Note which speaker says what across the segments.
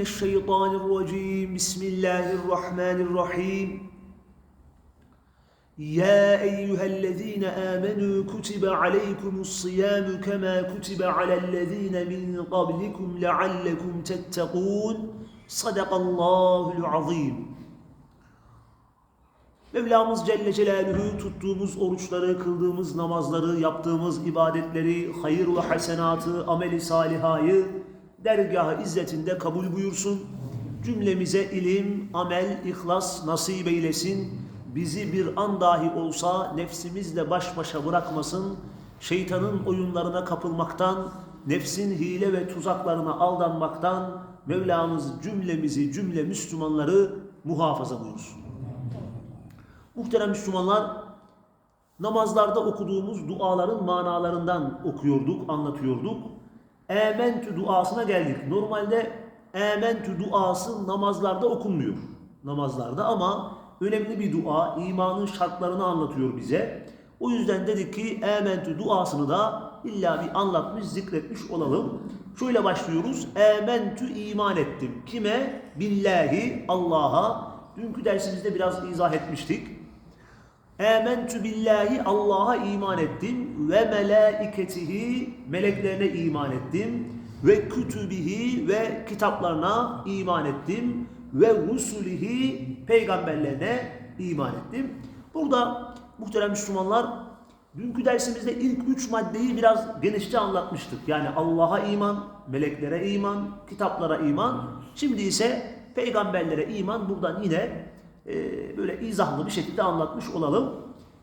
Speaker 1: الشيطان الرجيم بسم الله الرحمن الرحيم يا أيها الذين آمنوا كتب عليكم الصيام كما كتب على الذين من قبلكم لعلكم تتقون صدق الله العظيم Mevlamız Celle Celaluhu tuttuğumuz oruçları, kıldığımız namazları, yaptığımız ibadetleri, hayır ve hasenatı, ameli salihayı dergah izzetinde kabul buyursun. Cümlemize ilim, amel, ihlas nasip eylesin. Bizi bir an dahi olsa nefsimizle baş başa bırakmasın. Şeytanın oyunlarına kapılmaktan, nefsin hile ve tuzaklarına aldanmaktan Mevlamız cümlemizi, cümle Müslümanları muhafaza buyursun. Muhterem Müslümanlar, namazlarda okuduğumuz duaların manalarından okuyorduk, anlatıyorduk. Ementü duasına geldik. Normalde ementü duası namazlarda okunmuyor. Namazlarda ama önemli bir dua, imanın şartlarını anlatıyor bize. O yüzden dedik ki ementü duasını da illa bir anlatmış, zikretmiş olalım. Şöyle başlıyoruz. Ementü iman ettim. Kime? Billahi, Allah'a. Dünkü dersimizde biraz izah etmiştik. Âmentü billahi Allah'a iman ettim ve melaiketihi meleklerine iman ettim ve kütübihi ve kitaplarına iman ettim ve rusulihi peygamberlerine iman ettim. Burada muhterem Müslümanlar dünkü dersimizde ilk üç maddeyi biraz genişçe anlatmıştık. Yani Allah'a iman, meleklere iman, kitaplara iman. Şimdi ise peygamberlere iman buradan yine e, böyle izahlı bir şekilde anlatmış olalım.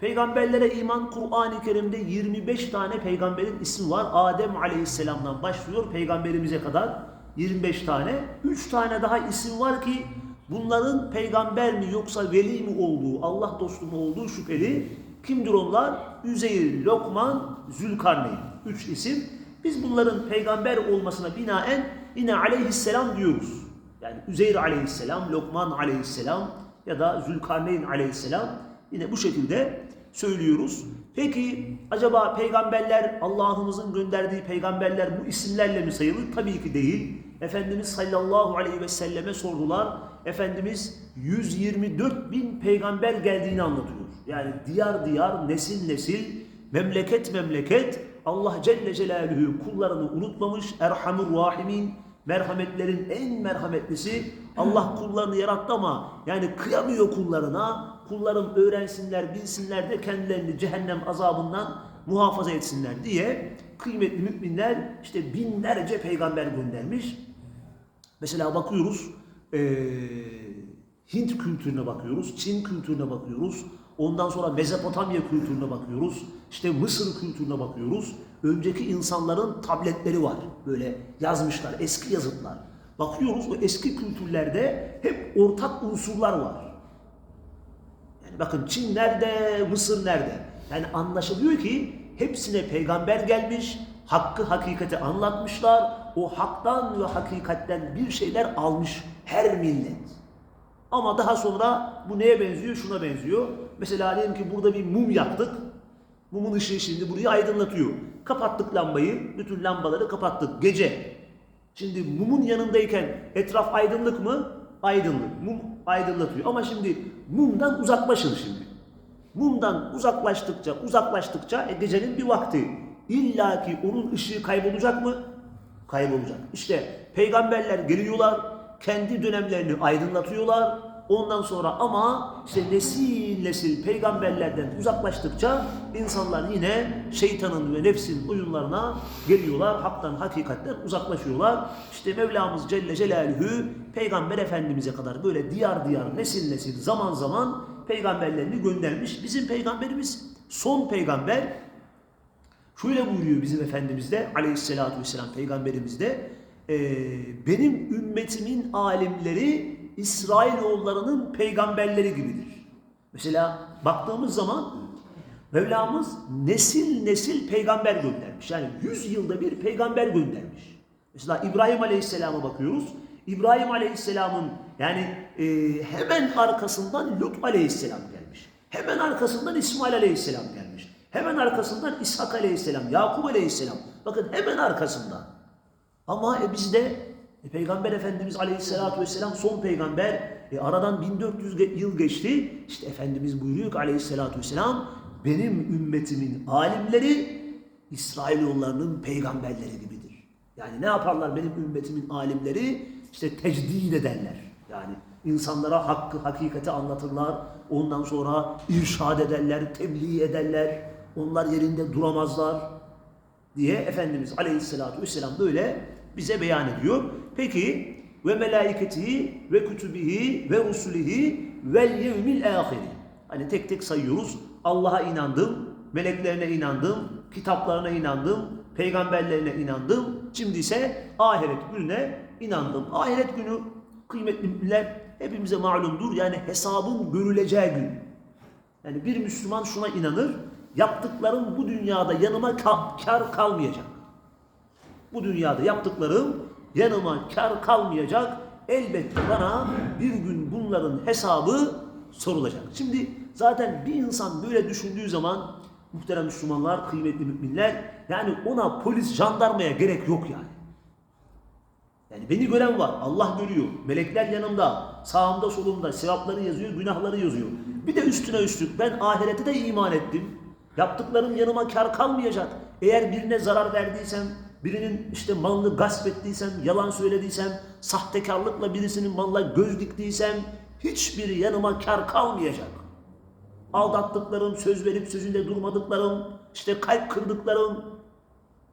Speaker 1: Peygamberlere iman Kur'an-ı Kerim'de 25 tane peygamberin ismi var. Adem Aleyhisselam'dan başlıyor peygamberimize kadar 25 tane. 3 tane daha isim var ki bunların peygamber mi yoksa veli mi olduğu, Allah dostu mu olduğu şüpheli. Kimdir onlar? Üzeyir, Lokman, Zülkarneyn. 3 isim. Biz bunların peygamber olmasına binaen yine aleyhisselam diyoruz. Yani Üzeyr aleyhisselam, Lokman aleyhisselam, ya da Zülkarneyn aleyhisselam yine bu şekilde söylüyoruz. Peki acaba peygamberler Allah'ımızın gönderdiği peygamberler bu isimlerle mi sayılır? Tabii ki değil. Efendimiz sallallahu aleyhi ve selleme sordular. Efendimiz 124 bin peygamber geldiğini anlatıyor. Yani diyar diyar, nesil nesil, memleket memleket Allah Celle Celaluhu kullarını unutmamış. Erhamur Rahimin merhametlerin en merhametlisi Allah kullarını yarattı ama yani kıyamıyor kullarına. Kullarım öğrensinler, bilsinler de kendilerini cehennem azabından muhafaza etsinler diye kıymetli müminler işte binlerce peygamber göndermiş. Mesela bakıyoruz ee, Hint kültürüne bakıyoruz, Çin kültürüne bakıyoruz. Ondan sonra Mezopotamya kültürüne bakıyoruz. İşte Mısır kültürüne bakıyoruz. Önceki insanların tabletleri var. Böyle yazmışlar, eski yazıtlar. Bakıyoruz o eski kültürlerde hep ortak unsurlar var. Yani bakın Çin nerede, Mısır nerede? Yani anlaşılıyor ki hepsine peygamber gelmiş, hakkı hakikati anlatmışlar. O haktan ve hakikatten bir şeyler almış her millet. Ama daha sonra bu neye benziyor? Şuna benziyor. Mesela diyelim ki burada bir mum yaktık. Mumun ışığı şimdi burayı aydınlatıyor. Kapattık lambayı, bütün lambaları kapattık gece. Şimdi mumun yanındayken etraf aydınlık mı? Aydınlık. Mum aydınlatıyor. Ama şimdi mumdan uzaklaşın şimdi. Mumdan uzaklaştıkça, uzaklaştıkça e, gecenin bir vakti. İlla ki onun ışığı kaybolacak mı? Kaybolacak. İşte peygamberler geliyorlar, kendi dönemlerini aydınlatıyorlar. Ondan sonra ama işte nesil nesil peygamberlerden uzaklaştıkça insanlar yine şeytanın ve nefsin oyunlarına geliyorlar. Haktan, hakikatten uzaklaşıyorlar. İşte Mevlamız Celle Celaluhu Peygamber Efendimiz'e kadar böyle diyar diyar, nesil nesil, zaman zaman peygamberlerini göndermiş. Bizim peygamberimiz son peygamber. Şöyle buyuruyor bizim Efendimiz de aleyhissalatü vesselam peygamberimiz de e, benim ümmetimin alimleri İsrailoğullarının peygamberleri gibidir. Mesela baktığımız zaman Mevlamız nesil nesil peygamber göndermiş. Yani 100 yılda bir peygamber göndermiş. Mesela İbrahim Aleyhisselam'a bakıyoruz. İbrahim Aleyhisselam'ın yani e, hemen arkasından Lut Aleyhisselam gelmiş. Hemen arkasından İsmail Aleyhisselam gelmiş. Hemen arkasından İshak Aleyhisselam, Yakup Aleyhisselam. Bakın hemen arkasından. Ama e, bizde e, Peygamber Efendimiz Aleyhisselatü Vesselam son peygamber. E, aradan 1400 ge- yıl geçti. İşte Efendimiz buyuruyor ki Aleyhisselatü Vesselam benim ümmetimin alimleri İsrailoğullarının peygamberleri gibidir. Yani ne yaparlar benim ümmetimin alimleri? İşte tecdid ederler. Yani insanlara hakkı, hakikati anlatırlar. Ondan sonra irşad ederler, tebliğ ederler. Onlar yerinde duramazlar diye Efendimiz Aleyhisselatü Vesselam böyle bize beyan ediyor. Peki ve melaiketihi ve kütübihi ve rusulihi vel yevmil ahiri. Hani tek tek sayıyoruz. Allah'a inandım, meleklerine inandım, kitaplarına inandım, peygamberlerine inandım. Şimdi ise ahiret gününe inandım. Ahiret günü kıymetli müminler hepimize malumdur. Yani hesabın görüleceği gün. Yani bir Müslüman şuna inanır. Yaptıklarım bu dünyada yanıma ka- kar kalmayacak. Bu dünyada yaptıklarım yanıma kar kalmayacak. Elbette bana bir gün bunların hesabı sorulacak. Şimdi zaten bir insan böyle düşündüğü zaman muhterem Müslümanlar, kıymetli müminler yani ona polis, jandarmaya gerek yok yani. Yani beni gören var. Allah görüyor. Melekler yanımda. Sağımda solumda. Sevapları yazıyor, günahları yazıyor. Bir de üstüne üstlük ben ahirete de iman ettim. Yaptıklarım yanıma kar kalmayacak. Eğer birine zarar verdiysem, birinin işte malını gasp ettiysem, yalan söylediysem, sahtekarlıkla birisinin malına göz diktiysem hiçbir yanıma kar kalmayacak. Aldattıklarım, söz verip sözünde durmadıklarım, işte kalp kırdıklarım,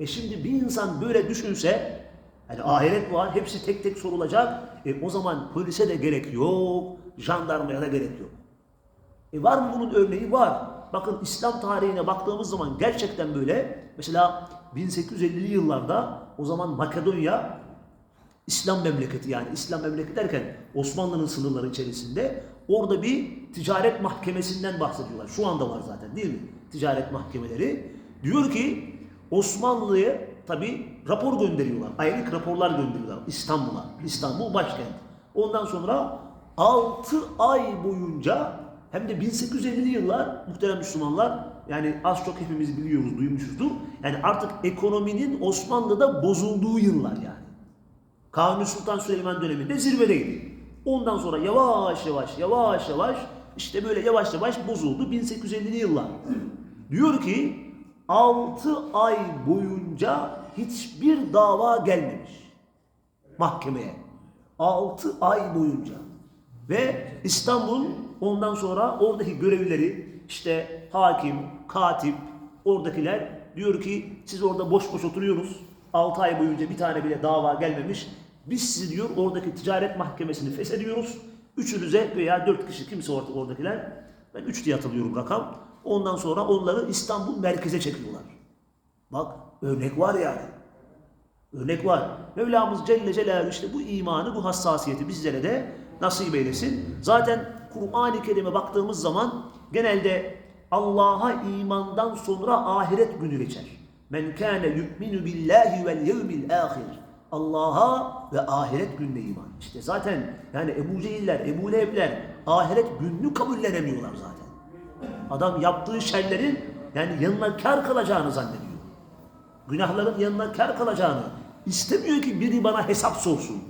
Speaker 1: e şimdi bir insan böyle düşünse, hani ahiret var, hepsi tek tek sorulacak. E o zaman polise de gerek yok, jandarmaya da gerek yok. E var mı bunun örneği? Var. Bakın İslam tarihine baktığımız zaman gerçekten böyle. Mesela 1850'li yıllarda o zaman Makedonya İslam memleketi yani İslam memleketi derken Osmanlı'nın sınırları içerisinde orada bir ticaret mahkemesinden bahsediyorlar. Şu anda var zaten değil mi? Ticaret mahkemeleri. Diyor ki Osmanlı'ya tabi rapor gönderiyorlar. Aylık raporlar gönderiyorlar İstanbul'a. İstanbul başkent. Ondan sonra 6 ay boyunca hem de 1850'li yıllar muhterem Müslümanlar yani az çok hepimiz biliyoruz, duymuşuzdur. Yani artık ekonominin Osmanlı'da bozulduğu yıllar yani. Kanuni Sultan Süleyman döneminde zirvedeydi. Ondan sonra yavaş yavaş yavaş yavaş işte böyle yavaş yavaş bozuldu 1850'li yıllar. Diyor ki 6 ay boyunca hiçbir dava gelmemiş mahkemeye. 6 ay boyunca. Ve İstanbul ondan sonra oradaki görevlileri işte hakim, katip, oradakiler diyor ki siz orada boş boş oturuyorsunuz. 6 ay boyunca bir tane bile dava gelmemiş. Biz sizi diyor oradaki ticaret mahkemesini feshediyoruz. Üçünüze veya dört kişi kimse orada oradakiler. Ben üç diye hatırlıyorum rakam. Ondan sonra onları İstanbul merkeze çekiyorlar. Bak örnek var yani. Örnek var. Mevlamız Celle Celaluhu işte bu imanı, bu hassasiyeti bizlere de nasip eylesin. Zaten Kur'an-ı Kerim'e baktığımız zaman genelde Allah'a imandan sonra ahiret günü geçer. Men kâne yu'minu billahi vel yevmil ahir. Allah'a ve ahiret gününe iman. İşte zaten yani Ebu Cehiller, Ebu Leheb'ler ahiret gününü kabullenemiyorlar zaten. Adam yaptığı şerlerin yani yanına kar kalacağını zannediyor günahların yanına kar kalacağını istemiyor ki biri bana hesap sorsun.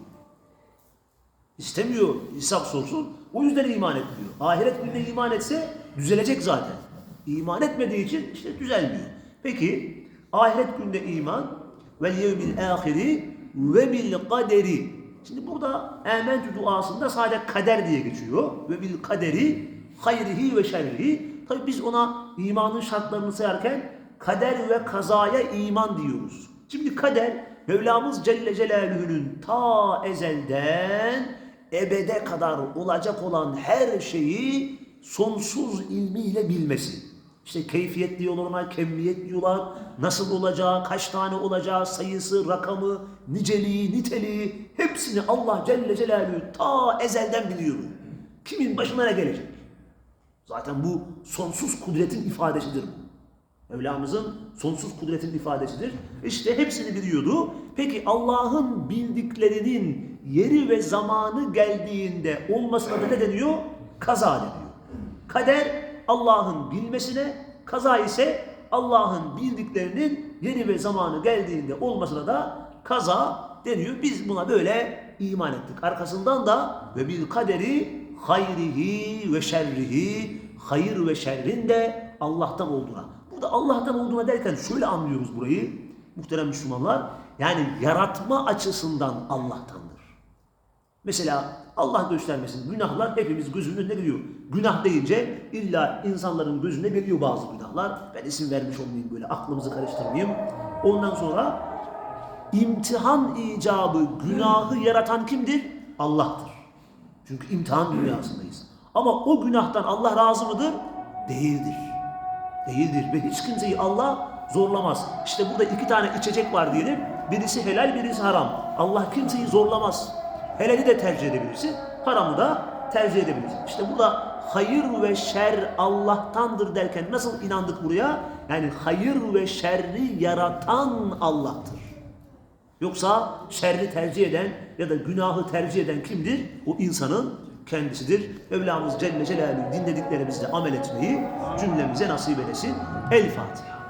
Speaker 1: İstemiyor hesap sorsun. O yüzden iman etmiyor. Ahiret gününe iman etse düzelecek zaten. İman etmediği için işte düzelmiyor. Peki ahiret gününe iman ve yevmil ahiri ve bil kaderi. Şimdi burada ementü duasında sadece kader diye geçiyor. Ve bil kaderi hayrihi ve şerrihi. Tabi biz ona imanın şartlarını sayarken kader ve kazaya iman diyoruz. Şimdi kader Mevlamız Celle Celaluhu'nun ta ezelden ebede kadar olacak olan her şeyi sonsuz ilmiyle bilmesi. İşte keyfiyet diyorlar ona, kemmiyet diyorlar. Nasıl olacağı, kaç tane olacağı, sayısı, rakamı, niceliği, niteliği hepsini Allah Celle Celaluhu ta ezelden biliyor. Kimin başına ne gelecek? Zaten bu sonsuz kudretin ifadesidir bu. Mevlamızın sonsuz kudretin ifadesidir. İşte hepsini biliyordu. Peki Allah'ın bildiklerinin yeri ve zamanı geldiğinde olmasına da ne deniyor? Kaza deniyor. Kader Allah'ın bilmesine, kaza ise Allah'ın bildiklerinin yeri ve zamanı geldiğinde olmasına da kaza deniyor. Biz buna böyle iman ettik. Arkasından da ve bir kaderi hayrihi ve şerrihi hayır ve şerrin de Allah'tan olduğuna. Burada Allah'tan olduğuna derken şöyle anlıyoruz burayı muhterem Müslümanlar. Yani yaratma açısından Allah'tandır. Mesela Allah göstermesin günahlar hepimiz gözünün önüne geliyor. Günah deyince illa insanların gözüne geliyor bazı günahlar. Ben isim vermiş olmayayım böyle aklımızı karıştırmayayım. Ondan sonra imtihan icabı günahı yaratan kimdir? Allah'tır. Çünkü imtihan dünyasındayız. Ama o günahtan Allah razı mıdır? Değildir. Değildir ve hiç kimseyi Allah zorlamaz. İşte burada iki tane içecek var diyelim. Birisi helal, birisi haram. Allah kimseyi zorlamaz. Helali de tercih edebilirsin, haramı da tercih edebilirsin. İşte burada hayır ve şer Allah'tandır derken nasıl inandık buraya? Yani hayır ve şerri yaratan Allah'tır. Yoksa şerri tercih eden ya da günahı tercih eden kimdir? O insanın kendisidir. Mevlamız Celle Celaluhu dinlediklerimizle amel etmeyi cümlemize nasip eylesin. El Fatiha.